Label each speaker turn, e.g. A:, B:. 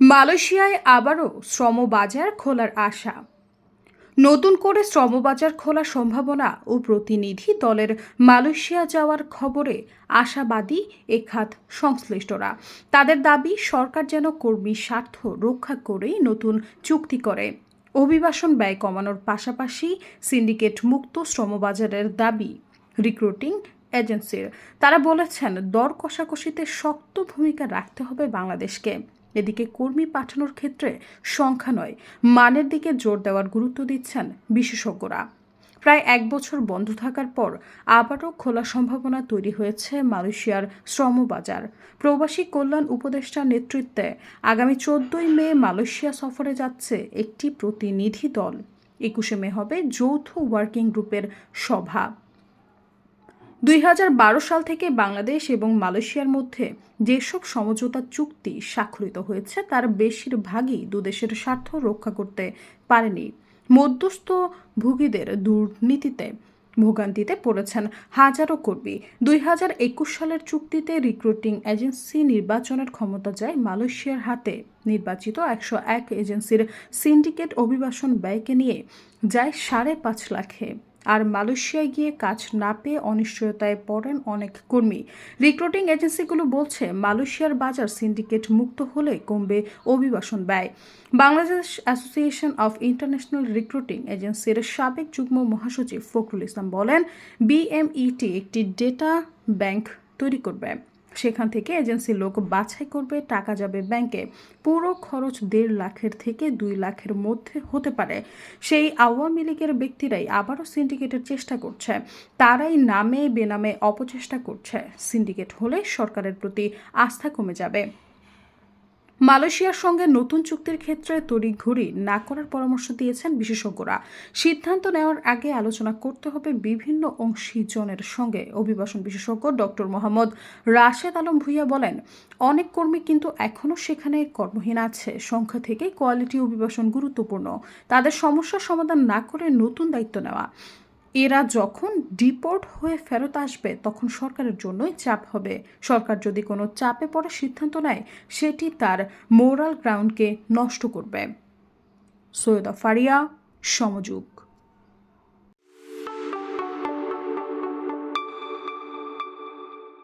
A: মালয়েশিয়ায় আবারও শ্রমবাজার খোলার আশা। নতুন করে শ্রমবাজার খোলার সম্ভাবনা ও প্রতিনিধি দলের মালয়েশিয়া যাওয়ার খবরে আশাবাদী এ খাত সংশ্লিষ্টরা। তাদের দাবি, সরকার যেন কর্মী স্বার্থ রক্ষা করেই নতুন চুক্তি করে। অভিবাসন ব্যয় কমানোর পাশাপাশি সিন্ডিকেট মুক্ত শ্রমবাজারের দাবি রিক্রুটিং এজেন্সির। তারা বলেছেন, দর কষাকষিতে শক্ত ভূমিকা রাখতে হবে বাংলাদেশকে। এদিকে কর্মী পাঠানোর ক্ষেত্রে সংখ্যা নয়, মানের দিকে জোর দেওয়ার গুরুত্ব দিচ্ছেন বিশেষজ্ঞরা। প্রায় এক বছর বন্ধ থাকার পর আবারও খোলার সম্ভাবনা তৈরি হয়েছে মালয়েশিয়ার শ্রমবাজার। প্রবাসী কল্যাণ উপদেষ্টার নেতৃত্বে আগামী চোদ্দই মে মালয়েশিয়া সফরে যাচ্ছে একটি প্রতিনিধি দল। একুশে মে হবে যৌথ ওয়ার্কিং গ্রুপের সভা। দুই হাজার বারো সাল থেকে বাংলাদেশ এবং মালয়েশিয়ার মধ্যে যেসব সমঝোতা চুক্তি স্বাক্ষরিত হয়েছে, তার বেশিরভাগই দুদেশের স্বার্থ রক্ষা করতে পারেনি। মধ্যস্থ ভোগীদের দুর্নীতিতে ভোগান্তিতে পড়েছেন হাজারো কর্মী। দুই হাজার একুশ সালের চুক্তিতে রিক্রুটিং এজেন্সি নির্বাচনের ক্ষমতা যায় মালয়েশিয়ার হাতে। নির্বাচিত একশো এক এজেন্সির সিন্ডিকেট অভিবাসন ব্যয়কে নিয়ে যায় সাড়ে পাঁচ লাখে। আর মালয়েশিয়ায় গিয়ে কাজ না পেয়ে অনিশ্চয়তায় পড়েন অনেক কর্মী। রিক্রুটিং এজেন্সিগুলো বলছে, মালয়েশিয়ার বাজার সিন্ডিকেট মুক্ত হলে কমবে অভিবাসন ব্যয়। Bangladesh association of international recruiting এজেন্সির সাবেক যুগ্ম মহাসচিব ফখরুল ইসলাম বলেন, বিএমইটি একটি ডেটা ব্যাংক তৈরি করবে। সেখান থেকে এজেন্সি লোক বাছাই করবে, টাকা যাবে ব্যাংকে। পুরো খরচ দেড় লাখের থেকে দুই লাখের মধ্যে হতে পারে। সেই আওয়ামী লীগের ব্যক্তিরাই আবারও সিন্ডিকেটের চেষ্টা করছে। তারাই নামে বেনামে অপচেষ্টা করছে। সিন্ডিকেট হলে সরকারের প্রতি আস্থা কমে যাবে। মালয়েশিয়ার সঙ্গে নতুন চুক্তির ক্ষেত্রে তড়িঘড়ি না করার পরামর্শ দিয়েছেন বিশেষজ্ঞরা। সিদ্ধান্ত নেওয়ার আগে আলোচনা করতে হবে বিভিন্ন অংশীজনের সঙ্গে, অভিবাসন বিশেষজ্ঞ ডক্টর মোহাম্মদ রাশেদ আলম ভুইয়া বলেন, অনেক কর্মী কিন্তু এখনও সেখানে কর্মহীন আছে। সংখ্যা থেকে কোয়ালিটি অভিবাসন গুরুত্বপূর্ণ। তাদের সমস্যার সমাধান না করে নতুন দায়িত্ব নেওয়া। এরা যখন ডিপোর্ট হয়ে ফেরত আসবে, তখন সরকারের জন্যই চাপ হবে। সরকার যদি কোনো চাপে পড়ার সিদ্ধান্ত নেয়, সেটি তার মোরাল গ্রাউন্ডকে নষ্ট করবে। সৈয়দা ফারিয়া, সমযুগ।